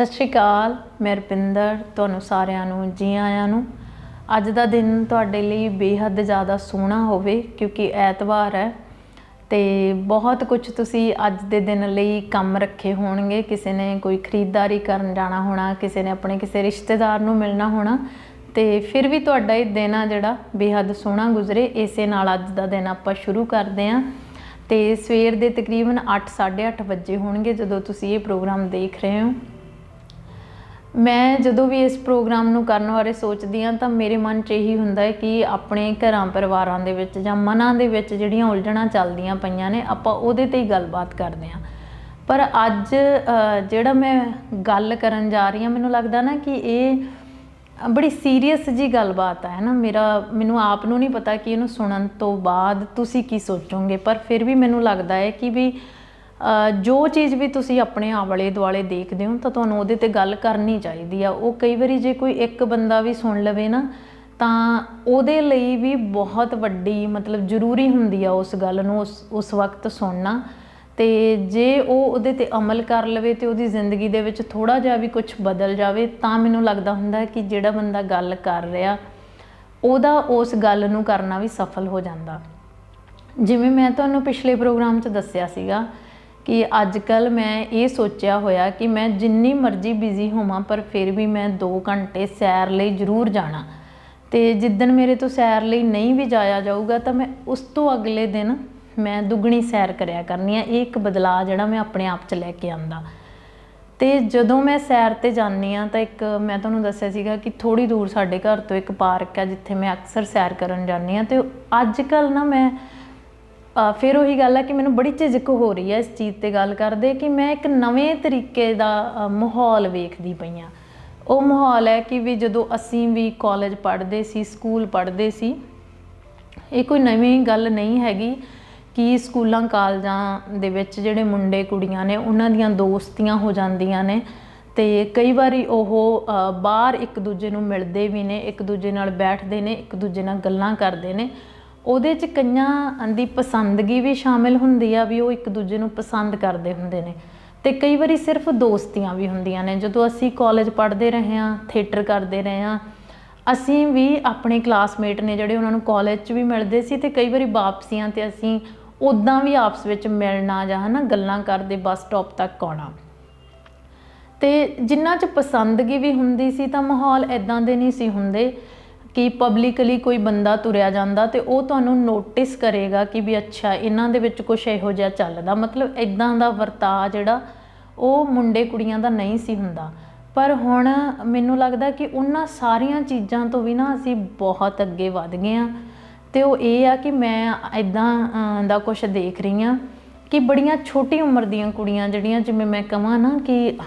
ਸਤਿ ਸ਼੍ਰੀ ਅਕਾਲ, ਮੈਂ ਰਪਿੰਦਰ, ਤੁਹਾਨੂੰ ਸਾਰਿਆਂ ਨੂੰ, ਜੀ ਆਇਆਂ ਨੂੰ। ਅੱਜ ਦਾ ਦਿਨ ਤੁਹਾਡੇ ਲਈ ਬੇਹੱਦ ਜ਼ਿਆਦਾ ਸੋਹਣਾ ਹੋਵੇ, ਕਿਉਂਕਿ ਐਤਵਾਰ ਹੈ ਤੇ ਬਹੁਤ ਕੁਝ ਤੁਸੀਂ ਅੱਜ ਦੇ ਦਿਨ ਲਈ ਕੰਮ ਰੱਖੇ ਹੋਣਗੇ। ਕਿਸੇ ਨੇ ਕੋਈ ਖਰੀਦਦਾਰੀ ਕਰਨ ਜਾਣਾ ਹੋਣਾ, ਕਿਸੇ ਨੇ ਆਪਣੇ ਕਿਸੇ ਰਿਸ਼ਤੇਦਾਰ ਨੂੰ ਮਿਲਣਾ ਹੋਣਾ, ਤੇ ਫਿਰ ਵੀ ਤੁਹਾਡਾ ਇਹ ਦਿਨ ਆ ਜਿਹੜਾ ਬੇਹੱਦ ਸੋਹਣਾ ਗੁਜ਼ਰੇ। ਇਸੇ ਨਾਲ ਅੱਜ ਦਾ ਦਿਨ ਆਪਾਂ ਸ਼ੁਰੂ ਕਰਦੇ ਆਂ ਤੇ ਸਵੇਰ ਦੇ ਤਕਰੀਬਨ 8:30 ਵਜੇ ਹੋਣਗੇ ਜਦੋਂ ਤੁਸੀਂ ਇਹ ਪ੍ਰੋਗਰਾਮ ਦੇਖ ਰਹੇ ਹੋ। ਮੈਂ ਜਦੋਂ ਵੀ ਇਸ ਪ੍ਰੋਗਰਾਮ ਨੂੰ ਕਰਨ ਬਾਰੇ ਸੋਚਦੀ ਹਾਂ ਤਾਂ ਮੇਰੇ ਮਨ 'ਚ ਇਹੀ ਹੁੰਦਾ ਹੈ ਕਿ ਆਪਣੇ ਘਰਾਂ ਪਰਿਵਾਰਾਂ ਦੇ ਵਿੱਚ ਜਾਂ ਮਨਾਂ ਦੇ ਵਿੱਚ ਜਿਹੜੀਆਂ ਉਲਝਣਾਂ ਚੱਲਦੀਆਂ ਪਈਆਂ ਨੇ, ਆਪਾਂ ਉਹਦੇ ਤੇ ਹੀ ਗੱਲਬਾਤ ਕਰਦੇ ਹਾਂ। ਪਰ ਅੱਜ ਜਿਹੜਾ ਮੈਂ ਗੱਲ ਕਰਨ ਜਾ ਰਹੀ ਹਾਂ, ਮੈਨੂੰ ਲੱਗਦਾ ਨਾ ਕਿ ਇਹ ਬੜੀ ਸੀਰੀਅਸ ਜੀ ਗੱਲਬਾਤ ਹੈ ਨਾ। ਮੇਰਾ, ਮੈਨੂੰ ਆਪ ਨੂੰ ਨਹੀਂ ਪਤਾ ਕਿ ਇਹਨੂੰ ਸੁਣਨ ਤੋਂ ਬਾਅਦ ਤੁਸੀਂ ਕੀ ਸੋਚੋਗੇ, ਪਰ ਫਿਰ ਵੀ ਮੈਨੂੰ ਲੱਗਦਾ ਹੈ ਕਿ ਵੀ ਜੋ ਚੀਜ਼ ਵੀ ਤੁਸੀਂ ਆਪਣੇ ਆਵਲੇ ਦੁਆਲੇ ਦੇਖਦੇ ਹੋ ਤਾਂ ਤੁਹਾਨੂੰ ਉਹਦੇ ਤੇ ਗੱਲ ਕਰਨੀ ਚਾਹੀਦੀ ਆ। ਉਹ ਕਈ ਵਾਰੀ ਜੇ ਕੋਈ ਇੱਕ ਬੰਦਾ ਵੀ ਸੁਣ ਲਵੇ ਨਾ, ਤਾਂ ਉਹਦੇ ਲਈ ਵੀ ਬਹੁਤ ਵੱਡੀ ਮਤਲਬ ਜ਼ਰੂਰੀ ਹੁੰਦੀ ਆ ਉਸ ਗੱਲ ਨੂੰ ਉਸ ਉਸ ਵਕਤ ਸੁਣਨਾ। ਤੇ ਜੇ ਉਹ ਉਹਦੇ ਤੇ ਅਮਲ ਕਰ ਲਵੇ ਤੇ ਉਹਦੀ ਜ਼ਿੰਦਗੀ ਦੇ ਵਿੱਚ ਥੋੜਾ ਜਿਹਾ ਵੀ ਕੁਝ ਬਦਲ ਜਾਵੇ, ਤਾਂ ਮੈਨੂੰ ਲੱਗਦਾ ਹੁੰਦਾ ਕਿ ਜਿਹੜਾ ਬੰਦਾ ਗੱਲ ਕਰ ਰਿਹਾ, ਉਹਦਾ ਉਸ ਗੱਲ ਨੂੰ ਕਰਨਾ ਵੀ ਸਫਲ ਹੋ ਜਾਂਦਾ। ਜਿਵੇਂ ਮੈਂ ਤੁਹਾਨੂੰ ਪਿਛਲੇ ਪ੍ਰੋਗਰਾਮ 'ਚ ਦੱਸਿਆ ਸੀਗਾ ਕਿ ਅੱਜ ਕੱਲ ਮੈਂ ਇਹ ਸੋਚਿਆ ਹੋਇਆ ਕਿ ਮੈਂ ਜਿੰਨੀ ਮਰਜ਼ੀ ਬਿਜ਼ੀ ਹੋਵਾਂ, ਪਰ ਫਿਰ ਵੀ ਮੈਂ 2 ਘੰਟੇ ਸੈਰ ਲਈ ਜ਼ਰੂਰ ਜਾਣਾ। ਤੇ ਜਿੱਦਣ ਮੇਰੇ ਤੋਂ ਸੈਰ ਲਈ ਨਹੀਂ ਵੀ ਜਾਇਆ ਜਾਊਗਾ, ਤਾਂ ਮੈਂ ਉਸ ਤੋਂ ਅਗਲੇ ਦਿਨ ਮੈਂ ਦੁੱਗਣੀ ਸੈਰ ਕਰਿਆ ਕਰਨੀ ਆ। ਇਹ ਇੱਕ ਬਦਲਾਅ ਜਿਹੜਾ ਮੈਂ ਆਪਣੇ ਆਪ 'ਚ ਲੈ ਕੇ ਆਂਦਾ। ਤੇ ਜਦੋਂ ਮੈਂ ਸੈਰ ਤੇ ਜਾਂਦੀ ਆ, ਤਾਂ ਇੱਕ ਮੈਂ ਤੁਹਾਨੂੰ ਦੱਸਿਆ ਸੀਗਾ ਕਿ ਥੋੜੀ ਦੂਰ ਸਾਡੇ ਘਰ ਤੋਂ ਇੱਕ ਪਾਰਕ ਹੈ ਜਿੱਥੇ ਮੈਂ ਅਕਸਰ ਸੈਰ ਕਰਨ ਜਾਂਦੀ ਆ। ਤੇ ਅੱਜ ਕੱਲ ਨਾ ਮੈਂ ਫਿਰ ਉਹੀ ਗੱਲ ਹੈ ਕਿ ਮੈਨੂੰ ਬੜੀ ਝਿਜਕ ਹੋ ਰਹੀ ਹੈ ਇਸ ਚੀਜ਼ ਤੇ ਗੱਲ ਕਰਦੇ ਕਿ ਮੈਂ ਇੱਕ ਨਵੇਂ ਤਰੀਕੇ ਦਾ ਮਾਹੌਲ ਵੇਖਦੀ ਪਈ ਆ ਉਹ ਮਾਹੌਲ ਹੈ ਕਿ ਵੀ ਜਦੋਂ ਅਸੀਂ ਵੀ ਕਾਲਜ ਪੜ੍ਹਦੇ ਸੀ ਸਕੂਲ ਪੜ੍ਹਦੇ ਸੀ, ਇਹ ਕੋਈ ਨਵੀਂ ਗੱਲ ਨਹੀਂ ਹੈਗੀ ਕਿ ਸਕੂਲਾਂ ਕਾਲਜਾਂ ਦੇ ਵਿੱਚ ਜਿਹੜੇ ਮੁੰਡੇ ਕੁੜੀਆਂ ਨੇ, ਉਹਨਾਂ ਦੀਆਂ ਦੋਸਤੀਆਂ ਹੋ ਜਾਂਦੀਆਂ ਨੇ ਤੇ ਕਈ ਵਾਰੀ ਉਹ ਬਾਹਰ ਇੱਕ ਦੂਜੇ ਨੂੰ ਮਿਲਦੇ ਵੀ ਨੇ, ਇੱਕ ਦੂਜੇ ਨਾਲ ਬੈਠਦੇ ਨੇ, ਇੱਕ ਦੂਜੇ ਨਾਲ ਗੱਲਾਂ ਕਰਦੇ ਨੇ। ਉਹਦੇ 'ਚ ਕਈਆਂ ਦੀ ਪਸੰਦਗੀ ਵੀ ਸ਼ਾਮਿਲ ਹੁੰਦੀ ਆ ਵੀ ਉਹ ਇੱਕ ਦੂਜੇ ਨੂੰ ਪਸੰਦ ਕਰਦੇ ਹੁੰਦੇ ਨੇ। ਤੇ ਕਈ ਵਾਰੀ ਸਿਰਫ ਦੋਸਤੀਆਂ ਵੀ ਹੁੰਦੀਆਂ ਨੇ। ਜਦੋਂ ਅਸੀਂ ਕਾਲਜ ਪੜ੍ਹਦੇ ਰਹੇ ਹਾਂ ਥੀਏਟਰ ਕਰਦੇ ਰਹੇ ਹਾਂ, ਅਸੀਂ ਵੀ ਆਪਣੇ ਕਲਾਸਮੇਟ ਨੇ ਜਿਹੜੇ ਉਹਨਾਂ ਨੂੰ ਕਾਲਜ 'ਚ ਵੀ ਮਿਲਦੇ ਸੀ ਤੇ ਕਈ ਵਾਰੀ ਵਾਪਸੀਆਂ ਤੇ ਅਸੀਂ ਉਦਾਂ ਵੀ ਆਪਸ ਵਿੱਚ ਮਿਲਣਾ ਜਾਂ ਹਨਾ ਗੱਲਾਂ ਕਰਦੇ ਬੱਸ ਸਟਾਪ ਤੱਕ ਆਉਣਾ। ਤੇ ਜਿੰਨਾ 'ਚ ਪਸੰਦਗੀ ਵੀ ਹੁੰਦੀ ਸੀ ਤਾਂ ਮਾਹੌਲ ਐਦਾਂ ਦੇ ਨਹੀਂ ਸੀ ਹੁੰਦੇ। ਕਿ ਪਬਲਿਕਲੀ ਕੋਈ ਬੰਦਾ ਤੁਰਿਆ ਜਾਂਦਾ ਤੇ ਉਹ ਤੁਹਾਨੂੰ ਨੋਟਿਸ ਕਰੇਗਾ ਕਿ ਵੀ ਅੱਛਾ, ਇਹਨਾਂ ਦੇ ਵਿੱਚ ਕੁਝ ਇਹੋ ਜਿਹਾ ਚੱਲਦਾ। ਮਤਲਬ ਐਦਾਂ ਦਾ ਵਰਤਾਅ ਜਿਹੜਾ ਉਹ ਮੁੰਡੇ ਕੁੜੀਆਂ ਦਾ ਨਹੀਂ ਸੀ ਹੁੰਦਾ। ਪਰ ਹੁਣ ਮੈਨੂੰ ਲੱਗਦਾ ਕਿ ਉਹਨਾਂ ਸਾਰੀਆਂ ਚੀਜ਼ਾਂ ਤੋਂ ਵੀ ਨਾ ਅਸੀਂ ਬਹੁਤ ਅੱਗੇ ਵੱਧ ਗਏ ਆ ਤੇ ਉਹ ਇਹ ਆ ਕਿ ਮੈਂ ਐਦਾਂ ਦਾ ਕੁਝ ਦੇਖ ਰਹੀ ਆ ਕਿ ਬੜੀਆਂ ਛੋਟੀ ਉਮਰ ਦੀਆਂ ਕੁੜੀਆਂ ਜਿਹੜੀਆਂ, ਜਿਵੇਂ ਮੈਂ ਕਹਾਂ ਨਾ ਕਿ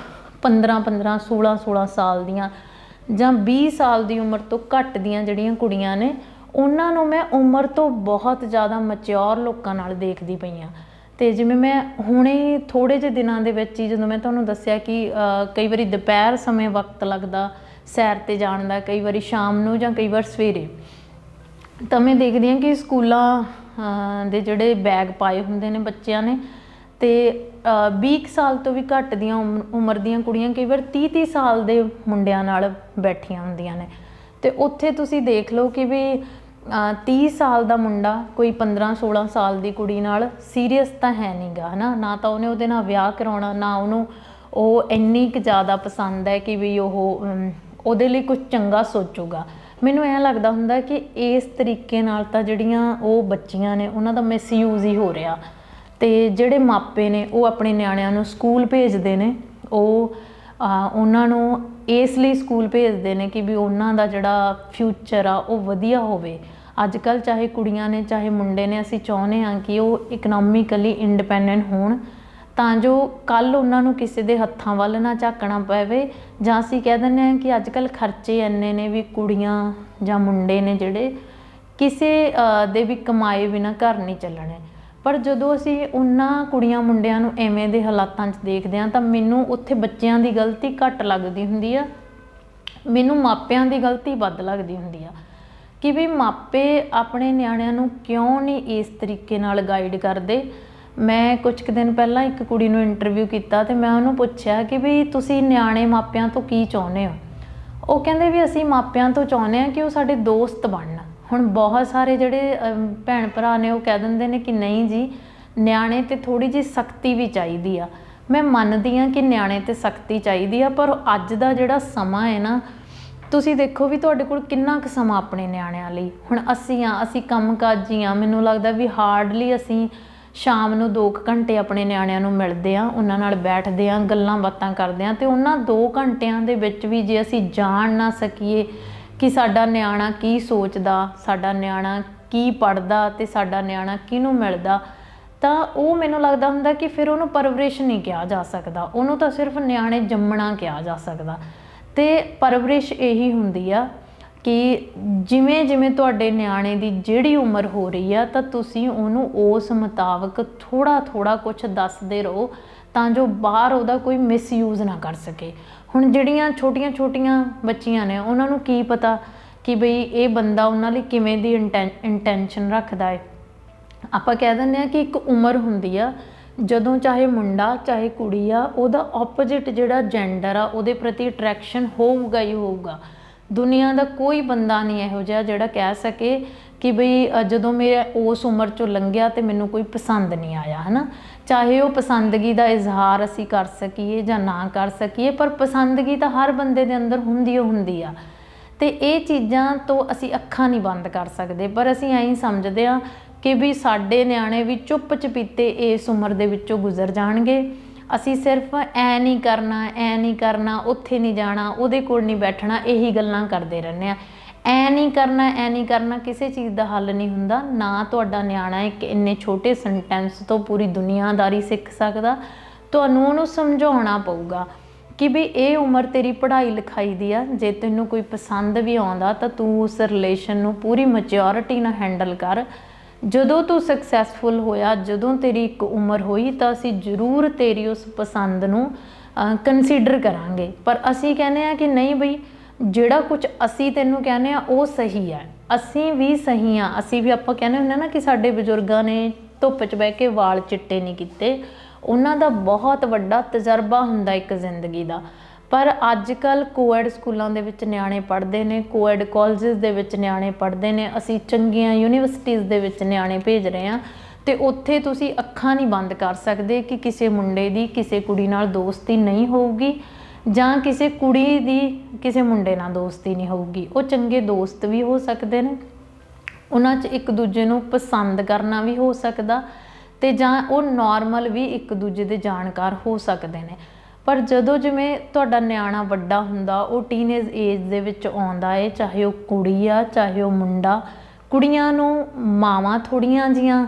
15 15 16 16 ਸਾਲ ਦੀਆਂ ਜਾਂ 20 ਸਾਲ ਦੀ ਉਮਰ ਤੋਂ ਘੱਟ ਦੀਆਂ ਜਿਹੜੀਆਂ ਕੁੜੀਆਂ ਨੇ, ਉਹਨਾਂ ਨੂੰ ਮੈਂ ਉਮਰ ਤੋਂ ਬਹੁਤ ਜ਼ਿਆਦਾ ਮੈਚੁਰ ਲੋਕਾਂ ਨਾਲ ਦੇਖਦੀ ਪਈ ਆ ਤੇ ਜਿਵੇਂ ਮੈਂ ਹੁਣੇ ਥੋੜੇ ਜਿਹੇ ਦਿਨਾਂ ਦੇ ਵਿੱਚ ਹੀ ਜਦੋਂ ਮੈਂ ਤੁਹਾਨੂੰ ਦੱਸਿਆ ਕਿ ਕਈ ਵਾਰੀ ਦੁਪਹਿਰ ਸਮੇਂ ਵਕਤ ਲੱਗਦਾ, ਸੈਰ ਤੇ ਜਾਣ ਦਾ, ਕਈ ਵਾਰੀ ਸ਼ਾਮ ਨੂੰ ਜਾਂ ਕਈ ਵਾਰ ਸਵੇਰੇ, ਤਾਂ ਮੈਂ ਦੇਖਦੀ ਹਾਂ ਕਿ ਸਕੂਲਾਂ ਦੇ ਜਿਹੜੇ ਬੈਗ ਪਾਏ ਹੁੰਦੇ ਨੇ ਬੱਚਿਆਂ ਨੇ ਤੇ 20 ਕੁ ਸਾਲ ਤੋਂ ਵੀ ਘੱਟ ਦੀਆਂ ਉਮ- ਉਮਰ ਦੀਆਂ ਕੁੜੀਆਂ ਕਈ ਵਾਰ 30 30 ਸਾਲ ਦੇ ਮੁੰਡਿਆਂ ਨਾਲ ਬੈਠੀਆਂ ਹੁੰਦੀਆਂ ਨੇ। ਤੇ ਉੱਥੇ ਤੁਸੀਂ ਦੇਖ ਲਓ ਕਿ ਵੀ ਅ, 30 ਸਾਲ ਦਾ ਮੁੰਡਾ ਕੋਈ 15 16 ਸਾਲ ਦੀ ਕੁੜੀ ਨਾਲ ਸੀਰੀਅਸ ਤਾਂ ਹੈ ਨਹੀਂਗਾ ਹਨਾ? ਨਾ ਤਾਂ ਉਹਨੇ ਉਹਦੇ ਨਾਲ ਵਿਆਹ ਕਰਾਉਣਾ ਨਾ ਉਹਨੂੰ ਉਹ ਇੰਨੀ ਕੁ ਜ਼ਿਆਦਾ ਪਸੰਦ ਹੈ ਕਿ ਵੀ ਉਹ ਉਹਦੇ ਲਈ ਕੁਝ ਚੰਗਾ ਸੋਚੂਗਾ। ਮੈਨੂੰ ਐਂ ਲੱਗਦਾ ਹੁੰਦਾ ਕਿ ਇਸ ਤਰੀਕੇ ਨਾਲ ਤਾਂ ਜਿਹੜੀਆਂ ਉਹ ਬੱਚੀਆਂ ਨੇ ਉਹਨਾਂ ਦਾ ਮਿਸਯੂਜ਼ ਹੀ ਹੋ ਰਿਹਾ। ਤੇ ਜਿਹੜੇ ਮਾਪੇ ਨੇ, ਉਹ ਆਪਣੇ ਨਿਆਣਿਆਂ ਨੂੰ ਸਕੂਲ ਭੇਜਦੇ ਨੇ। ਉਹ ਉਹਨਾਂ ਨੂੰ ਇਸ ਲਈ ਸਕੂਲ ਭੇਜਦੇ ਨੇ ਕਿ ਵੀ ਉਹਨਾਂ ਦਾ ਜਿਹੜਾ ਫਿਊਚਰ ਆ, ਉਹ ਵਧੀਆ ਹੋਵੇ। ਅੱਜ ਕੱਲ ਚਾਹੇ ਕੁੜੀਆਂ ਨੇ, ਚਾਹੇ ਮੁੰਡੇ ਨੇ, ਅਸੀਂ ਚਾਹੁੰਦੇ ਹਾਂ ਕਿ ਉਹ ਇਕਨੋਮਿਕਲੀ ਇੰਡੀਪੈਂਡੈਂਟ ਹੋਣ। ਤਾਂ ਜੋ ਕੱਲ ਉਹਨਾਂ ਨੂੰ ਕਿਸੇ ਦੇ ਹੱਥਾਂ ਵੱਲ ਨਾ ਝਾਕਣਾ ਪਵੇ, ਜਾਂ ਅਸੀਂ ਕਹਿ ਦਿੰਦੇ ਹਾਂ ਕਿ ਅੱਜ ਕੱਲ ਖਰਚੇ ਇੰਨੇ ਨੇ ਵੀ ਕੁੜੀਆਂ ਜਾਂ ਮੁੰਡੇ ਨੇ ਜਿਹੜੇ, ਕਿਸੇ ਦੇ ਵੀ ਕਮਾਏ ਬਿਨਾ ਘਰ ਨਹੀਂ ਚੱਲਣੇ। ਪਰ ਜਦੋਂ ਅਸੀਂ ਉਹਨਾਂ ਕੁੜੀਆਂ ਮੁੰਡਿਆਂ ਨੂੰ ਐਵੇਂ ਦੇ ਹਾਲਾਤਾਂ 'ਚ ਦੇਖਦੇ ਹਾਂ ਤਾਂ ਮੈਨੂੰ ਉੱਥੇ ਬੱਚਿਆਂ ਦੀ ਗਲਤੀ ਘੱਟ ਲੱਗਦੀ ਹੁੰਦੀ ਆ। ਮੈਨੂੰ ਮਾਪਿਆਂ ਦੀ ਗਲਤੀ ਵੱਧ ਲੱਗਦੀ ਹੁੰਦੀ ਆ। ਕਿ ਵੀ ਮਾਪੇ ਆਪਣੇ ਨਿਆਣਿਆਂ ਨੂੰ ਕਿਉਂ ਨਹੀਂ ਇਸ ਤਰੀਕੇ ਨਾਲ ਗਾਈਡ ਕਰਦੇ? ਮੈਂ ਕੁਝ ਕੁ ਦਿਨ ਪਹਿਲਾਂ ਇੱਕ ਕੁੜੀ ਨੂੰ ਇੰਟਰਵਿਊ ਕੀਤਾ ਤੇ ਮੈਂ ਉਹਨੂੰ ਪੁੱਛਿਆ ਕਿ ਵੀ ਤੁਸੀਂ ਨਿਆਣੇ ਮਾਪਿਆਂ ਤੋਂ ਕੀ ਚਾਹੁੰਦੇ ਹੋ? ਉਹ ਕਹਿੰਦੇ ਵੀ ਅਸੀਂ ਮਾਪਿਆਂ ਤੋਂ ਚਾਹੁੰਦੇ ਆ ਕਿ ਉਹ ਸਾਡੇ ਦੋਸਤ ਬਣਨ। ਹੁਣ ਬਹੁਤ ਸਾਰੇ ਜਿਹੜੇ ਭੈਣ ਭਰਾ ਨੇ ਉਹ ਕਹਿ ਦਿੰਦੇ ਨੇ ਕਿ ਨਹੀਂ ਜੀ, ਨਿਆਣੇ ਤੇ ਥੋੜੀ ਜੀ ਸਖਤੀ ਵੀ ਚਾਹੀਦੀ ਆ। ਮੈਂ ਮੰਨਦੀ ਆ ਕਿ ਨਿਆਣੇ ਤੇ ਸਖਤੀ ਚਾਹੀਦੀ ਆ, ਪਰ ਅੱਜ ਦਾ ਜਿਹੜਾ ਸਮਾਂ ਹੈ ਨਾ, ਤੁਸੀਂ ਦੇਖੋ ਵੀ ਤੁਹਾਡੇ ਕੋਲ ਕਿੰਨਾ ਕੁ ਸਮਾਂ ਆਪਣੇ ਨਿਆਣਿਆਂ ਲਈ। ਹੁਣ ਅਸੀਂ ਆ ਅਸੀਂ ਕੰਮਕਾਜੀ ਆ ਮੈਨੂੰ ਲੱਗਦਾ ਵੀ ਹਾਰਡਲੀ ਅਸੀਂ ਸ਼ਾਮ ਨੂੰ 2 ਘੰਟੇ ਆਪਣੇ ਨਿਆਣਿਆਂ ਨੂੰ ਮਿਲਦੇ ਆ ਉਹਨਾਂ ਨਾਲ ਬੈਠਦੇ ਆ ਗੱਲਾਂ ਬਾਤਾਂ ਕਰਦੇ ਆ ਤੇ ਉਹਨਾਂ 2 ਘੰਟਿਆਂ ਦੇ ਵਿੱਚ ਵੀ ਜੇ ਅਸੀਂ ਜਾਣ ਨਾ ਸਕੀਏ ਕਿ ਸਾਡਾ ਨਿਆਣਾ ਕੀ ਸੋਚਦਾ, ਸਾਡਾ ਨਿਆਣਾ ਕੀ ਪੜਦਾ ਤੇ ਸਾਡਾ ਨਿਆਣਾ ਕਿਹਨੂੰ ਮਿਲਦਾ, ਤਾਂ ਉਹ ਮੈਨੂੰ ਲੱਗਦਾ ਹੁੰਦਾ ਕਿ ਫਿਰ ਉਹਨੂੰ ਪਰਵਰਿਸ਼ ਨਹੀਂ ਕਿਹਾ ਜਾ ਸਕਦਾ। ਉਹਨੂੰ ਤਾਂ ਸਿਰਫ ਨਿਆਣੇ ਜੰਮਣਾ ਕਿਹਾ ਜਾ ਸਕਦਾ। ਤੇ ਪਰਵਰਿਸ਼ ਇਹੀ ਹੁੰਦੀ ਆ ਕਿ ਜਿਵੇਂ ਜਿਵੇਂ ਤੁਹਾਡੇ ਨਿਆਣੇ ਦੀ ਜਿਹੜੀ ਉਮਰ ਹੋ ਰਹੀ ਆ, ਤਾਂ ਤੁਸੀਂ ਉਹਨੂੰ ਉਸ ਮੁਤਾਬਕ ਥੋੜਾ ਥੋੜਾ ਕੁਝ ਦੱਸਦੇ ਰਹੋ ਤਾਂ ਜੋ ਬਾਹਰ ਉਹਦਾ ਕੋਈ ਮਿਸਯੂਜ਼ ਨਾ ਕਰ ਸਕੇ। ਹੁਣ ਜਿਹੜੀਆਂ ਛੋਟੀਆਂ ਛੋਟੀਆਂ ਬੱਚੀਆਂ ਨੇ, ਉਹਨਾਂ ਨੂੰ ਕੀ ਪਤਾ ਕਿ ਬਈ ਇਹ ਬੰਦਾ ਉਹਨਾਂ ਲਈ ਕਿਵੇਂ ਦੀ ਇੰਟੈਂਸ਼ਨ ਰੱਖਦਾ ਹੈ ਆਪਾਂ ਕਹਿ ਦਿੰਦੇ ਆ ਕਿ ਇੱਕ ਉਮਰ ਹੁੰਦੀ ਆ, ਜਦੋਂ ਚਾਹੇ ਮੁੰਡਾ, ਚਾਹੇ ਕੁੜੀ ਆ, ਉਹਦਾ ਆਪੋਜਿਟ ਜਿਹੜਾ ਜੈਂਡਰ ਆ, ਉਹਦੇ ਪ੍ਰਤੀ ਅਟਰੈਕਸ਼ਨ ਹੋਊਗਾ ਹੀ ਹੋਊਗਾ। ਦੁਨੀਆ ਦਾ ਕੋਈ ਬੰਦਾ ਨਹੀਂ ਇਹੋ ਜਿਹਾ ਜਿਹੜਾ ਕਹਿ ਸਕੇ ਕਿ ਬਈ ਜਦੋਂ ਮੇਰੇ ਉਸ ਉਮਰ ਚੋਂ ਲੰਘਿਆ ਤੇ ਮੈਨੂੰ ਕੋਈ ਪਸੰਦ ਨਹੀਂ ਆਇਆ, ਹਨਾ? ਚਾਹੇ ਉਹ ਪਸੰਦਗੀ ਦਾ ਇਜ਼ਹਾਰ ਅਸੀਂ ਕਰ ਸਕੀਏ ਜਾਂ ਨਾ ਕਰ ਸਕੀਏ, ਪਰ ਪਸੰਦਗੀ ਤਾਂ ਹਰ ਬੰਦੇ ਦੇ ਅੰਦਰ ਹੁੰਦੀ ਓ ਹੁੰਦੀ ਆ। ਤੇ ਇਹ ਚੀਜ਼ਾਂ ਤੋਂ ਅਸੀਂ ਅੱਖਾਂ ਨਹੀਂ ਬੰਦ ਕਰ ਸਕਦੇ, ਪਰ ਅਸੀਂ ਐਂ ਸਮਝਦੇ ਆ ਕਿ ਵੀ ਸਾਡੇ ਨਿਆਣੇ ਵੀ ਚੁੱਪ ਚਪੀਤੇ ਇਸ ਉਮਰ ਦੇ ਵਿੱਚੋਂ ਗੁਜ਼ਰ ਜਾਣਗੇ। ਅਸੀਂ ਸਿਰਫ ਐ ਨਹੀਂ ਕਰਨਾ, ਐ ਨਹੀਂ ਕਰਨਾ, ਉੱਥੇ ਨਹੀਂ ਜਾਣਾ, ਉਹਦੇ ਕੋਲ ਨਹੀਂ ਬੈਠਣਾ, ਇਹੀ ਗੱਲਾਂ ਕਰਦੇ ਰਹਿੰਦੇ ਆ ਐ ਨਹੀਂ ਕਰਨਾ, ਐ ਨਹੀਂ ਕਰਨਾ, ਕਿਸੇ ਚੀਜ਼ ਦਾ ਹੱਲ ਨਹੀਂ ਹੁੰਦਾ। ਨਾ ਤੁਹਾਡਾ ਨਿਆਣਾ ਇੱਕ ਇੰਨੇ ਛੋਟੇ ਸੈਂਟੈਂਸ ਤੋਂ ਪੂਰੀ ਦੁਨੀਆਦਾਰੀ ਸਿੱਖ ਸਕਦਾ। ਤੁਹਾਨੂੰ ਉਹਨੂੰ ਸਮਝਾਉਣਾ ਪਊਗਾ ਕਿ ਵੀ ਇਹ ਉਮਰ ਤੇਰੀ ਪੜ੍ਹਾਈ ਲਿਖਾਈ ਦੀ ਆ। ਜੇ ਤੈਨੂੰ ਕੋਈ ਪਸੰਦ ਵੀ ਆਉਂਦਾ ਤਾਂ ਤੂੰ ਉਸ ਰਿਲੇਸ਼ਨ ਨੂੰ ਪੂਰੀ ਮੈਚਿਓਰਿਟੀ ਨਾਲ ਹੈਂਡਲ ਕਰ। ਜਦੋਂ ਤੂੰ ਸਕਸੈਸਫੁਲ ਹੋਇਆ, ਜਦੋਂ ਤੇਰੀ ਇੱਕ ਉਮਰ ਹੋਈ ਤਾਂ ਅਸੀਂ ਜ਼ਰੂਰ ਤੇਰੀ ਉਸ ਪਸੰਦ ਨੂੰ ਕੰਸੀਡਰ ਕਰਾਂਗੇ। ਪਰ ਅਸੀਂ ਕਹਿੰਦੇ ਆ ਕਿ ਨਹੀਂ ਬਈ ਜਿਹੜਾ ਕੁਝ ਅਸੀਂ ਤੈਨੂੰ ਕਹਿੰਦੇ ਆ ਉਹ ਸਹੀ ਹੈ। ਅਸੀਂ ਵੀ ਸਹੀ ਆ ਅਸੀਂ ਵੀ ਆਪਾਂ ਕਹਿੰਦੇ ਹੁੰਦੇ ਨਾ ਕਿ ਸਾਡੇ ਬਜ਼ੁਰਗਾਂ ਨੇ ਧੁੱਪ 'ਚ ਬਹਿ ਕੇ ਵਾਲ ਚਿੱਟੇ ਨਹੀਂ ਕੀਤੇ। ਉਹਨਾਂ ਦਾ ਬਹੁਤ ਵੱਡਾ ਤਜਰਬਾ ਹੁੰਦਾ ਇੱਕ ਜ਼ਿੰਦਗੀ ਦਾ। ਪਰ ਅੱਜ ਕੱਲ ਕੋਐਡ ਸਕੂਲਾਂ ਦੇ ਵਿੱਚ ਨਿਆਣੇ ਪੜ੍ਹਦੇ ਨੇ ਕੋਐਡ ਕਾਲਜਸ ਦੇ ਵਿੱਚ ਨਿਆਣੇ ਪੜ੍ਹਦੇ ਨੇ, ਅਸੀਂ ਚੰਗੀਆਂ ਯੂਨੀਵਰਸਿਟੀਆਂ ਦੇ ਵਿੱਚ ਨਿਆਣੇ ਭੇਜ ਰਹੇ ਹਾਂ। ਤੇ ਉੱਥੇ ਤੁਸੀਂ ਅੱਖਾਂ ਨਹੀਂ ਬੰਦ ਕਰ ਸਕਦੇ ਕਿ ਕਿਸੇ ਮੁੰਡੇ ਦੀ, ਕਿਸੇ ਕੁੜੀ ਨਾਲ ਦੋਸਤੀ ਨਹੀਂ ਹੋਊਗੀ। ਜਾਂ ਕਿਸੇ ਕੁੜੀ ਦੀ ਕਿਸੇ ਮੁੰਡੇ ਨਾਲ ਦੋਸਤੀ ਨਹੀਂ ਹੋਊਗੀ। ਉਹ ਚੰਗੇ ਦੋਸਤ ਵੀ ਹੋ ਸਕਦੇ ਨੇ। ਉਹਨਾਂ 'ਚ ਇੱਕ ਦੂਜੇ ਨੂੰ ਪਸੰਦ ਕਰਨਾ ਵੀ ਹੋ ਸਕਦਾ ਤੇ ਜਾਂ ਉਹ ਨਾਰਮਲ ਵੀ ਇੱਕ ਦੂਜੇ ਦੇ ਜਾਣਕਾਰ ਹੋ ਸਕਦੇ ਨੇ। ਪਰ ਜਦੋਂ ਜਿਵੇਂ ਤੁਹਾਡਾ ਨਿਆਣਾ ਵੱਡਾ ਹੁੰਦਾ, ਉਹ ਟੀਨੇਜ ਏਜ ਦੇ ਵਿੱਚ ਆਉਂਦਾ ਏ, ਚਾਹੇ ਉਹ ਕੁੜੀ ਆ, ਚਾਹੇ ਉਹ ਮੁੰਡਾ, ਕੁੜੀਆਂ ਨੂੰ ਮਾਵਾਂ ਥੋੜੀਆਂ ਜੀਆਂ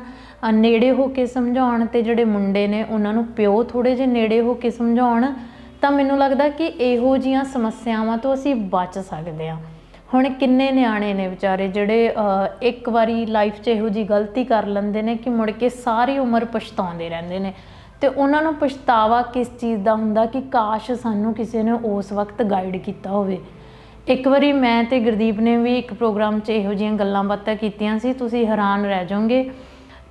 ਨੇੜੇ ਹੋ ਕੇ ਸਮਝਾਉਣ ਤੇ ਜਿਹੜੇ ਮੁੰਡੇ ਨੇ, ਉਹਨਾਂ ਨੂੰ ਪਿਓ ਥੋੜੇ ਜਿਹੇ ਨੇੜੇ ਹੋ ਕੇ ਸਮਝਾਉਣ ਤਾਂ ਮੈਨੂੰ ਲੱਗਦਾ ਕਿ ਇਹੋ ਜੀਆਂ ਸਮੱਸਿਆਵਾਂ ਤੋਂ ਅਸੀਂ ਬਚ ਸਕਦੇ ਹਾਂ। ਹੁਣ ਕਿੰਨੇ ਨਿਆਣੇ ਨੇ ਵਿਚਾਰੇ ਜਿਹੜੇ ਇੱਕ ਵਾਰੀ ਲਾਈਫ 'ਚ ਇਹੋ ਜੀ ਗਲਤੀ ਕਰ ਲੈਂਦੇ ਨੇ ਕਿ ਮੁੜ ਕੇ ਸਾਰੀ ਉਮਰ ਪਛਤਾਉਂਦੇ ਰਹਿੰਦੇ ਨੇ। ਤੇ ਉਹਨਾਂ ਨੂੰ ਪਛਤਾਵਾ ਕਿਸ ਚੀਜ਼ ਦਾ ਹੁੰਦਾ ਕਿ ਕਾਸ਼ ਸਾਨੂੰ ਕਿਸੇ ਨੇ ਉਸ ਵਕਤ ਗਾਈਡ ਕੀਤਾ ਹੋਵੇ। ਇੱਕ ਵਾਰੀ ਮੈਂ ਤੇ ਗੁਰਦੀਪ ਨੇ ਵੀ ਇੱਕ ਪ੍ਰੋਗਰਾਮ 'ਚ ਇਹੋ ਜਿਹੀਆਂ ਗੱਲਾਂ ਬਾਤਾਂ ਕੀਤੀਆਂ ਸੀ, ਤੁਸੀਂ ਹੈਰਾਨ ਰਹਿ ਜਾਓਗੇ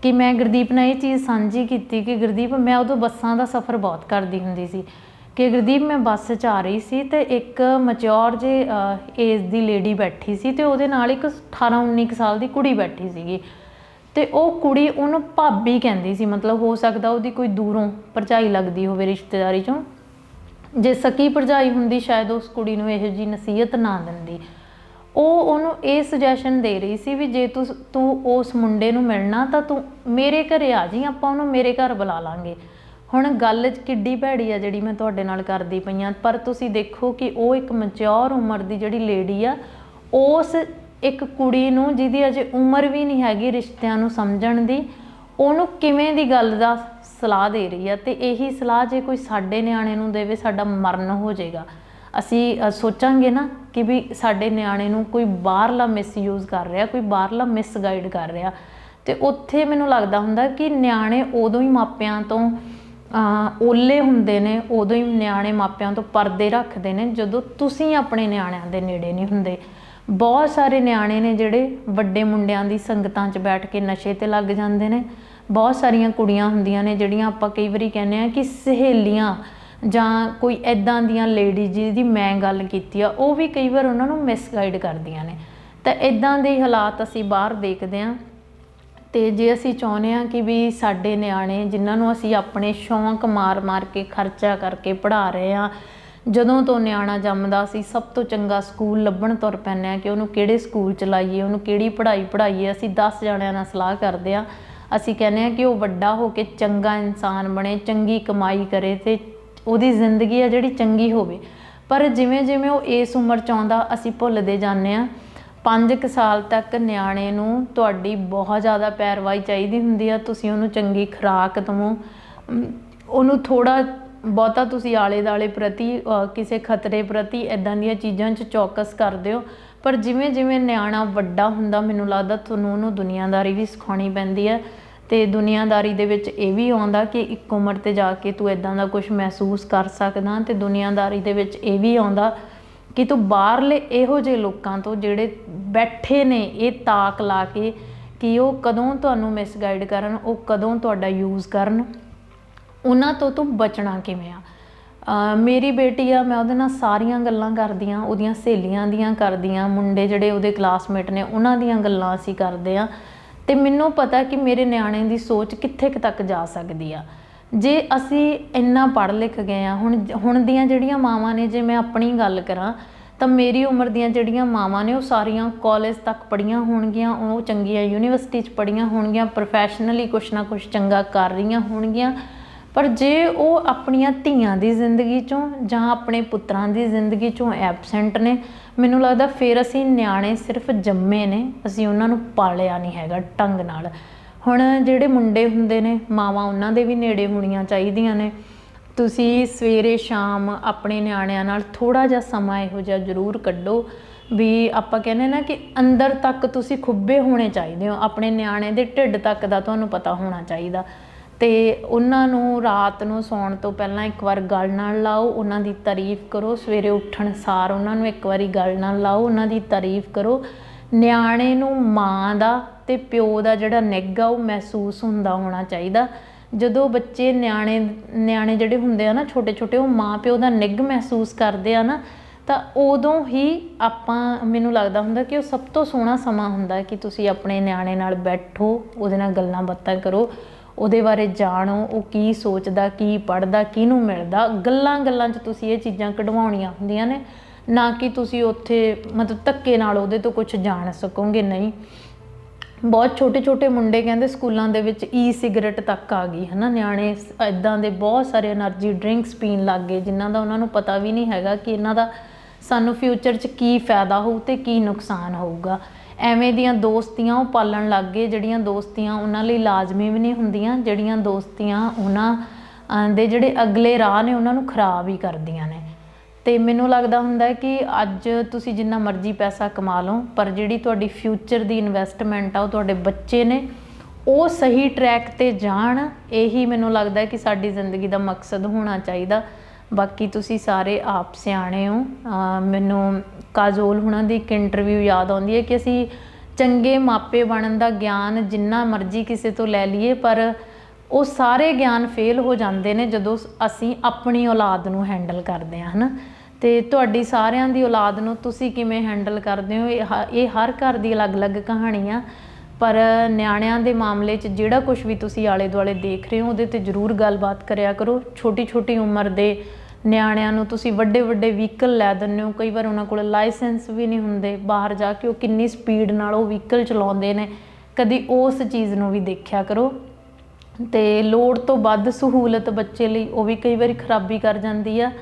ਕਿ ਮੈਂ ਗੁਰਦੀਪ ਨਾਲ ਇਹ ਚੀਜ਼ ਸਾਂਝੀ ਕੀਤੀ ਕਿ ਗੁਰਦੀਪ, ਮੈਂ ਉਦੋਂ ਬੱਸਾਂ ਦਾ ਸਫ਼ਰ ਬਹੁਤ ਕਰਦੀ ਹੁੰਦੀ ਸੀ। ਕਿ ਗੁਰਦੀਪ, ਮੈਂ ਬੱਸ 'ਚ ਆ ਰਹੀ ਸੀ ਤੇ ਇੱਕ ਮਚਿਓਰ ਜੇ ਏਜ ਦੀ ਲੇਡੀ ਬੈਠੀ ਸੀ ਤੇ ਉਹਦੇ ਨਾਲ ਇੱਕ 18 19 ਕੁ ਸਾਲ ਦੀ ਕੁੜੀ ਬੈਠੀ ਸੀਗੀ। ਤੇ ਉਹ ਕੁੜੀ ਉਹਨੂੰ ਭਾਬੀ ਕਹਿੰਦੀ ਸੀ, ਮਤਲਬ ਹੋ ਸਕਦਾ ਉਹਦੀ ਕੋਈ ਦੂਰੋਂ ਭਰਜਾਈ ਲੱਗਦੀ ਹੋਵੇ ਰਿਸ਼ਤੇਦਾਰੀ ਚੋਂ। ਜੇ ਸਕੀ ਭਰਜਾਈ ਹੁੰਦੀ, ਸ਼ਾਇਦ ਉਸ ਕੁੜੀ ਨੂੰ ਇਹੋ ਜੀ ਨਸੀਹਤ ਨਾ ਦਿੰਦੀ। ਉਹ ਉਹਨੂੰ ਇਹ ਸੁਜੈਸ਼ਨ ਦੇ ਰਹੀ ਸੀ ਵੀ ਜੇ ਤੂੰ ਤੂੰ ਉਸ ਮੁੰਡੇ ਨੂੰ ਮਿਲਣਾ ਤਾਂ ਤੂੰ ਮੇਰੇ ਘਰੇ ਆ ਜੀ ਆਪਾਂ ਉਹਨੂੰ ਮੇਰੇ ਘਰ ਬੁਲਾ ਲਾਂਗੇ। ਹੁਣ ਗੱਲ ਕਿੱਡੀ ਭੈੜੀ ਆ ਜਿਹੜੀ ਮੈਂ ਤੁਹਾਡੇ ਨਾਲ ਕਰਦੀ ਪਈ ਪਈਆਂ ਪਰ ਤੁਸੀਂ ਦੇਖੋ ਕਿ ਉਹ ਇੱਕ ਮੈਚੁਰ ਉਮਰ ਦੀ ਜਿਹੜੀ ਲੇਡੀ ਆ, ਉਸ ਇੱਕ ਕੁੜੀ ਨੂੰ ਜਿਹਦੀ ਅਜੇ ਉਮਰ ਵੀ ਨਹੀਂ ਹੈਗੀ ਰਿਸ਼ਤਿਆਂ ਨੂੰ ਸਮਝਣ ਦੀ, ਉਹਨੂੰ ਕਿਵੇਂ ਦੀ ਗੱਲ ਦਾ ਸਲਾਹ ਦੇ ਰਹੀ ਆ? ਤੇ ਇਹੀ ਸਲਾਹ ਜੇ ਕੋਈ ਸਾਡੇ ਨਿਆਣੇ ਨੂੰ ਦੇਵੇ, ਸਾਡਾ ਮਰਨ ਹੋ ਜਾਏਗਾ। ਅਸੀਂ ਸੋਚਾਂਗੇ ਨਾ ਕਿ ਵੀ ਸਾਡੇ ਨਿਆਣੇ ਨੂੰ ਕੋਈ ਬਾਹਰਲਾ ਮਿਸਯੂਜ਼ ਕਰ ਰਿਹਾ, ਕੋਈ ਬਾਹਰਲਾ ਮਿਸਗਾਈਡ ਕਰ ਰਿਹਾ। ਤੇ ਉੱਥੇ ਮੈਨੂੰ ਲੱਗਦਾ ਹੁੰਦਾ ਕਿ ਨਿਆਣੇ ਉਦੋਂ ਹੀ ਮਾਪਿਆਂ ਤੋਂ ਓਲੇ ਹੁੰਦੇ ਨੇ, ਉਦੋਂ ਹੀ ਨਿਆਣੇ ਮਾਪਿਆਂ ਤੋਂ ਪਰਦੇ ਰੱਖਦੇ ਨੇ, ਜਦੋਂ ਤੁਸੀਂ ਆਪਣੇ ਨਿਆਣਿਆਂ ਦੇ ਨੇੜੇ ਨਹੀਂ ਹੁੰਦੇ। ਬਹੁਤ ਸਾਰੇ ਨਿਆਣੇ ਨੇ ਜਿਹੜੇ ਵੱਡੇ ਮੁੰਡਿਆਂ ਦੀ ਸੰਗਤਾਂ 'ਚ ਬੈਠ ਕੇ ਨਸ਼ੇ ਤੇ ਲੱਗ ਜਾਂਦੇ ਨੇ। ਬਹੁਤ ਸਾਰੀਆਂ ਕੁੜੀਆਂ ਹੁੰਦੀਆਂ ਨੇ ਜਿਹੜੀਆਂ ਆਪਾਂ ਕਈ ਵਾਰੀ ਕਹਿੰਦੇ ਆ ਕਿ ਸਹੇਲੀਆਂ ਜਾਂ ਕੋਈ ਐਦਾਂ ਦੀਆਂ ਲੇਡੀਜ਼ ਜਿਹਦੀ ਮੈਂ ਗੱਲ ਕੀਤੀ ਆ, ਉਹ ਵੀ ਕਈ ਵਾਰ ਉਹਨਾਂ ਨੂੰ ਮਿਸਗਾਈਡ ਕਰਦੀਆਂ ਨੇ। ਤਾਂ ਐਦਾਂ ਦੇ ਹਾਲਾਤ ਅਸੀਂ ਬਾਹਰ ਦੇਖਦੇ ਆ ਤੇ ਜੇ ਅਸੀਂ ਚਾਹੁੰਦੇ ਆ ਕਿ ਵੀ ਸਾਡੇ ਨਿਆਣੇ ਜਿਨ੍ਹਾਂ ਨੂੰ ਅਸੀਂ ਆਪਣੇ ਸ਼ੌਂਕ ਮਾਰ-ਮਾਰ ਕੇ ਖਰਚਾ ਕਰਕੇ ਪੜ੍ਹਾ ਰਹੇ ਆ ਜਦੋਂ ਤੋਂ ਨਿਆਣਾ ਜੰਮਦਾ ਸੀ, ਸਭ ਤੋਂ ਚੰਗਾ ਸਕੂਲ ਲੱਭਣ ਤੁਰ ਪੈਂਦੇ ਆ ਕਿ ਉਹਨੂੰ ਕਿਹੜੇ ਸਕੂਲ ਚ ਲਾਈਏ, ਉਹਨੂੰ ਕਿਹੜੀ ਪੜ੍ਹਾਈ ਪੜ੍ਹਾਈਏ, ਅਸੀਂ 10 ਜਣਿਆਂ ਨਾਲ ਸਲਾਹ ਕਰਦੇ ਆ ਅਸੀਂ ਕਹਿੰਦੇ ਆ ਕਿ ਉਹ ਵੱਡਾ ਹੋ ਕੇ ਚੰਗਾ ਇਨਸਾਨ ਬਣੇ, ਚੰਗੀ ਕਮਾਈ ਕਰੇ ਤੇ ਉਹਦੀ ਜ਼ਿੰਦਗੀ ਆ ਜਿਹੜੀ ਚੰਗੀ ਹੋਵੇ। ਪਰ ਜਿਵੇਂ ਜਿਵੇਂ ਉਹ ਇਸ ਉਮਰ ਚ ਆਉਂਦਾ, ਅਸੀਂ ਭੁੱਲਦੇ ਜਾਂਦੇ ਆ 5 ਸਾਲ ਤੱਕ ਨਿਆਣੇ ਨੂੰ ਤੁਹਾਡੀ ਬਹੁਤ ਜ਼ਿਆਦਾ ਪੈਰਵਾਈ ਚਾਹੀਦੀ ਹੁੰਦੀ ਆ, ਤੁਸੀਂ ਉਹਨੂੰ ਚੰਗੀ ਖੁਰਾਕ ਦਵੋ। ਉਹਨੂੰ ਥੋੜਾ ਬਹੁਤਾ ਤੁਸੀਂ ਆਲੇ ਦਾਲੇ ਪ੍ਰਤੀ ਕਿਸੇ ਖਤਰੇ ਪ੍ਰਤੀ ਇਦਾਂ ਦੀਆਂ ਚੀਜ਼ਾਂ 'ਚ ਚੌਕਸ ਕਰਦੇ ਹੋ ਪਰ ਜਿਵੇਂ ਜਿਵੇਂ ਨਿਆਣਾ ਵੱਡਾ ਹੁੰਦਾ, ਮੈਨੂੰ ਲੱਗਦਾ ਤੁਹਾਨੂੰ ਉਹਨੂੰ ਦੁਨੀਆਦਾਰੀ ਵੀ ਸਿਖਾਉਣੀ ਪੈਂਦੀ ਹੈ ਤੇ ਦੁਨੀਆਦਾਰੀ ਦੇ ਵਿੱਚ ਇਹ ਵੀ ਆਉਂਦਾ ਕਿ ਇੱਕ ਉਮਰ ਤੇ ਜਾ ਕੇ ਤੂੰ ਇਦਾਂ ਦਾ ਕੁਝ ਮਹਿਸੂਸ ਕਰ ਸਕਦਾ ਤੇ ਦੁਨੀਆਦਾਰੀ ਦੇ ਵਿੱਚ ਇਹ ਵੀ ਆਉਂਦਾ ਕਿ ਤੂੰ ਬਾਹਰਲੇ ਇਹੋ ਜਿਹੇ ਲੋਕਾਂ ਤੋਂ ਜਿਹੜੇ ਬੈਠੇ ਨੇ ਇਹ ਤਾਕ ਲਾ ਕੇ ਕਿ ਉਹ ਕਦੋਂ ਤੁਹਾਨੂੰ ਮਿਸਗਾਈਡ ਕਰਨ, ਉਹ ਕਦੋਂ ਤੁਹਾਡਾ ਯੂਜ਼ ਕਰਨ, ਉਹਨਾਂ ਤੋਂ ਤੂੰ ਬਚਣਾ ਕਿਵੇਂ ਆ? ਮੇਰੀ ਬੇਟੀ ਆ, ਮੈਂ ਉਹਦੇ ਨਾਲ ਸਾਰੀਆਂ ਗੱਲਾਂ ਕਰਦੀ ਆ, ਉਹਦੀਆਂ ਸਹੇਲੀਆਂ ਦੀਆਂ ਕਰਦੀ ਆ, ਮੁੰਡੇ ਜਿਹੜੇ ਉਹਦੇ ਕਲਾਸਮੇਟ ਨੇ, ਉਹਨਾਂ ਦੀਆਂ ਗੱਲਾਂ ਅਸੀਂ ਕਰਦੇ ਆ। ਤੇ ਮੈਨੂੰ ਪਤਾ ਕਿ ਮੇਰੇ ਨਿਆਣੇ ਦੀ ਸੋਚ ਕਿੱਥੇ ਤੱਕ ਜਾ ਸਕਦੀ ਆ। ਜੇ ਅਸੀਂ ਇੰਨਾ ਪੜ੍ਹ ਲਿਖ ਗਏ ਆ ਹੁਣ ਹੁਣ ਦੀਆਂ ਜਿਹੜੀਆਂ ਮਾਵਾਂ ਨੇ, ਜੇ ਮੈਂ ਆਪਣੀ ਗੱਲ ਕਰਾਂ, ਤਾਂ ਮੇਰੀ ਉਮਰ ਦੀਆਂ ਜਿਹੜੀਆਂ ਮਾਵਾਂ ਨੇ, ਉਹ ਸਾਰੀਆਂ ਕਾਲਜ ਤੱਕ ਪੜ੍ਹੀਆਂ ਹੋਣਗੀਆਂ, ਉਹ ਚੰਗੀਆਂ ਯੂਨੀਵਰਸਿਟੀ 'ਚ ਪੜ੍ਹੀਆਂ ਹੋਣਗੀਆਂ ਪ੍ਰੋਫੈਸ਼ਨਲੀ ਕੁਛ ਨਾ ਕੁਛ ਚੰਗਾ ਕਰ ਰਹੀਆਂ ਹੋਣਗੀਆਂ। ਪਰ ਜੇ ਉਹ ਆਪਣੀਆਂ ਧੀਆਂ ਦੀ ਜ਼ਿੰਦਗੀ ਚੋਂ ਜਾਂ ਆਪਣੇ ਪੁੱਤਰਾਂ ਦੀ ਜ਼ਿੰਦਗੀ ਚੋਂ ਐਬਸੈਂਟ ਨੇ, ਮੈਨੂੰ ਲੱਗਦਾ ਫਿਰ ਅਸੀਂ ਨਿਆਣੇ ਸਿਰਫ ਜੰਮੇ ਨੇ, ਅਸੀਂ ਉਹਨਾਂ ਨੂੰ ਪਾਲਿਆ ਨਹੀਂ ਹੈਗਾ ਢੰਗ ਨਾਲ। ਹੁਣ ਜਿਹੜੇ ਮੁੰਡੇ ਹੁੰਦੇ ਨੇ, ਮਾਵਾਂ ਉਹਨਾਂ ਦੇ ਵੀ ਨੇੜੇ ਹੋਣੀਆਂ ਚਾਹੀਦੀਆਂ ਨੇ। ਤੁਸੀਂ ਸਵੇਰੇ ਸ਼ਾਮ ਆਪਣੇ ਨਿਆਣਿਆਂ ਨਾਲ ਥੋੜਾ ਜਿਹਾ ਸਮਾਂ ਇਹੋ ਜਿਹਾ ਜ਼ਰੂਰ ਕੱਢੋ ਵੀ ਆਪਾਂ ਕਹਿੰਦੇ ਨਾ ਕਿ ਅੰਦਰ ਤੱਕ ਤੁਸੀਂ ਖੁੱਬੇ ਹੋਣੇ ਚਾਹੀਦੇ ਹੋ। ਆਪਣੇ ਨਿਆਣੇ ਦੇ ਢਿੱਡ ਤੱਕ ਦਾ ਤੁਹਾਨੂੰ ਪਤਾ ਹੋਣਾ ਚਾਹੀਦਾ। ਤੇ ਉਹਨਾਂ ਨੂੰ ਰਾਤ ਨੂੰ ਸੌਣ ਤੋਂ ਪਹਿਲਾਂ ਇੱਕ ਵਾਰ ਗਲ ਨਾਲ ਲਾਓ, ਉਹਨਾਂ ਦੀ ਤਾਰੀਫ ਕਰੋ। ਸਵੇਰੇ ਉੱਠਣ ਸਾਰ ਉਹਨਾਂ ਨੂੰ ਇੱਕ ਵਾਰੀ ਗਲ ਨਾਲ ਲਾਓ, ਉਹਨਾਂ ਦੀ ਤਾਰੀਫ ਕਰੋ। ਨਿਆਣੇ ਨੂੰ ਮਾਂ ਦਾ ਤੇ ਪਿਓ ਦਾ ਜਿਹੜਾ ਨਿੱਘ ਆ, ਉਹ ਮਹਿਸੂਸ ਹੁੰਦਾ, ਹੋਣਾ ਚਾਹੀਦਾ। ਜਦੋਂ ਬੱਚੇ ਨਿਆਣੇ ਨਿਆਣੇ ਜਿਹੜੇ ਹੁੰਦੇ ਆ ਨਾ ਛੋਟੇ ਛੋਟੇ ਉਹ ਮਾਂ ਪਿਓ ਦਾ ਨਿੱਘ ਮਹਿਸੂਸ ਕਰਦੇ ਆ ਨਾ, ਤਾਂ ਉਦੋਂ ਹੀ ਆਪਾਂ, ਮੈਨੂੰ ਲੱਗਦਾ ਹੁੰਦਾ ਕਿ ਉਹ ਸਭ ਤੋਂ ਸੋਹਣਾ ਸਮਾਂ ਹੁੰਦਾ ਕਿ ਤੁਸੀਂ ਆਪਣੇ ਨਿਆਣੇ ਨਾਲ ਬੈਠੋ, ਉਹਦੇ ਨਾਲ ਗੱਲਾਂ ਬਾਤਾਂ ਕਰੋ, ਉਹਦੇ ਬਾਰੇ ਜਾਣੋ, ਉਹ ਕੀ ਸੋਚਦਾ, ਕੀ ਪੜਦਾ ਕਿਹਨੂੰ ਮਿਲਦਾ। ਗੱਲਾਂ ਗੱਲਾਂ 'ਚ ਤੁਸੀਂ ਇਹ ਚੀਜ਼ਾਂ ਕਢਵਾਉਣੀਆਂ ਹੁੰਦੀਆਂ ਨੇ, ਨਾ ਕਿ ਤੁਸੀਂ ਉੱਥੇ ਮਤਲਬ ਧੱਕੇ ਨਾਲ ਉਹਦੇ ਤੋਂ ਕੁਝ ਜਾਣ ਸਕੋਗੇ ਨਹੀਂ। ਬਹੁਤ ਛੋਟੇ ਛੋਟੇ ਮੁੰਡੇ ਕਹਿੰਦੇ ਸਕੂਲਾਂ ਦੇ ਵਿੱਚ ਈ ਸਿਗਰਟ ਤੱਕ ਆ ਗਈ, ਹਨਾ? ਨਿਆਣੇ ਇਦਾਂ ਦੇ ਬਹੁਤ ਸਾਰੇ એનર્ਜੀ ਡਰਿੰਕਸ ਪੀਣ ਲੱਗ ਗਏ, ਜਿਨ੍ਹਾਂ ਦਾ ਉਹਨਾਂ ਨੂੰ ਪਤਾ ਵੀ ਨਹੀਂ ਹੈਗਾ ਕਿ ਇਹਨਾਂ ਦਾ ਸਾਨੂੰ ਫਿਊਚਰ 'ਚ ਕੀ ਫਾਇਦਾ ਹੋਊ ਤੇ ਕੀ ਨੁਕਸਾਨ ਹੋਊਗਾ। ਐਵੇਂ ਦੀਆਂ ਦੋਸਤੀਆਂ ਉਹ ਪਾਲਣ ਲੱਗ ਗਏ, ਜਿਹੜੀਆਂ ਦੋਸਤੀਆਂ ਉਹਨਾਂ ਲਈ ਲਾਜ਼ਮੀ ਵੀ ਨਹੀਂ ਹੁੰਦੀਆਂ, ਜਿਹੜੀਆਂ ਦੋਸਤੀਆਂ ਉਹਨਾਂ ਦੇ ਜਿਹੜੇ ਅਗਲੇ ਰਾਹ ਨੇ ਉਹਨਾਂ ਨੂੰ ਖਰਾਬ ਹੀ ਕਰਦੀਆਂ ਨੇ। ਤੇ ਮੈਨੂੰ ਲੱਗਦਾ ਹੁੰਦਾ ਕਿ ਅੱਜ ਤੁਸੀਂ ਜਿੰਨਾ ਮਰਜ਼ੀ ਪੈਸਾ ਕਮਾ ਲਓ, ਪਰ ਜਿਹੜੀ ਤੁਹਾਡੀ ਫਿਊਚਰ ਦੀ ਇਨਵੈਸਟਮੈਂਟ ਆ, ਉਹ ਤੁਹਾਡੇ ਬੱਚੇ ਨੇ, ਉਹ ਸਹੀ ਟਰੈਕ ਤੇ ਜਾਣ, ਇਹੀ ਮੈਨੂੰ ਲੱਗਦਾ ਕਿ ਸਾਡੀ ਜ਼ਿੰਦਗੀ ਦਾ ਮਕਸਦ ਹੋਣਾ ਚਾਹੀਦਾ। ਬਾਕੀ ਤੁਸੀਂ ਸਾਰੇ ਆਪ ਸਿਆਣੇ ਹੋ। ਮੈਨੂੰ ਕਾਜੋਲ ਹੁਣਾਂ ਦੀ ਇੱਕ ਇੰਟਰਵਿਊ ਯਾਦ ਆਉਂਦੀ ਹੈ ਕਿ ਅਸੀਂ ਚੰਗੇ ਮਾਪੇ ਬਣਨ ਦਾ ਗਿਆਨ ਜਿੰਨਾ ਮਰਜ਼ੀ ਕਿਸੇ ਤੋਂ ਲੈ ਲਈਏ, ਪਰ ਉਹ ਸਾਰੇ ਗਿਆਨ ਫੇਲ ਹੋ ਜਾਂਦੇ ਨੇ ਜਦੋਂ ਅਸੀਂ ਆਪਣੀ ਔਲਾਦ ਨੂੰ ਹੈਂਡਲ ਕਰਦੇ ਹਾਂ, ਹਨਾ? ਤੇ ਤੁਹਾਡੀ ਸਾਰਿਆਂ ਦੀ ਔਲਾਦ ਨੂੰ ਤੁਸੀਂ ਕਿਵੇਂ ਹੈਂਡਲ ਕਰਦੇ ਹੋ? ਇਹ ਹ- ਇਹ ਹਰ ਘਰ ਦੀ ਅਲੱਗ-ਅਲੱਗ ਕਹਾਣੀ ਆ ਪਰ ਨਿਆਣਿਆਂ ਦੇ ਮਾਮਲੇ 'ਚ ਜਿਹੜਾ ਕੁਝ ਵੀ ਤੁਸੀਂ ਆਲੇ ਦੁਆਲੇ ਦੇਖ ਰਹੇ ਹੋ, ਉਹਦੇ ਤੇ ਜ਼ਰੂਰ ਗੱਲਬਾਤ ਕਰਿਆ ਕਰੋ। ਛੋਟੀ-ਛੋਟੀ ਉਮਰ ਦੇ ਨਿਆਣਿਆਂ ਨੂੰ ਤੁਸੀਂ ਵੱਡੇ-ਵੱਡੇ ਵਹੀਕਲ ਲੈ ਦਿੰਦੇ ਹੋ। ਕਈ ਵਾਰ ਉਹਨਾਂ ਕੋਲ ਲਾਇਸੈਂਸ ਵੀ ਨਹੀਂ ਹੁੰਦੇ ਬਾਹਰ ਜਾ ਕੇ, ਉਹ ਕਿੰਨੀ ਸਪੀਡ ਨਾਲ ਉਹ ਵਹੀਕਲ ਚਲਾਉਂਦੇ ਨੇ। ਕਦੀ ਉਸ ਚੀਜ਼ ਨੂੰ ਵੀ ਦੇਖਿਆ ਕਰੋ। ਤੇ ਲੋੜ ਤੋਂ ਵੱਧ ਸਹੂਲਤ ਬੱਚੇ ਲਈ, ਉਹ ਵੀ ਕਈ ਵਾਰੀ ਖਰਾਬੀ ਕਰ ਜਾਂਦੀ ਆ।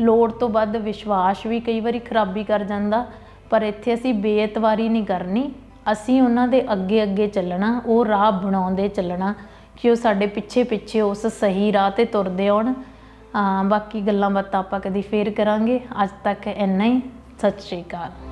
ਲੋੜ ਤੋਂ ਵੱਧ ਵਿਸ਼ਵਾਸ ਵੀ ਕਈ ਵਾਰੀ ਖਰਾਬੀ ਕਰ ਜਾਂਦਾ, ਪਰ ਇੱਥੇ ਅਸੀਂ ਬੇਇਤਵਾਰੀ ਨਹੀਂ ਕਰਨੀ। ਅਸੀਂ ਉਹਨਾਂ ਦੇ ਅੱਗੇ ਅੱਗੇ ਚੱਲਣਾ, ਉਹ ਰਾਹ ਬਣਾਉਂਦੇ ਚੱਲਣਾ ਕਿ ਉਹ ਸਾਡੇ ਪਿੱਛੇ ਪਿੱਛੇ ਉਸ ਸਹੀ ਰਾਹ ਤੇ ਤੁਰਦੇ ਆਉਣ। ਬਾਕੀ ਗੱਲਾਂ ਬਾਤਾਂ ਆਪਾਂ ਕਦੀ ਫੇਰ ਕਰਾਂਗੇ। ਅੱਜ ਤੱਕ ਇੰਨਾ ਹੀ। ਸਤਿ ਸ਼੍ਰੀ ਅਕਾਲ।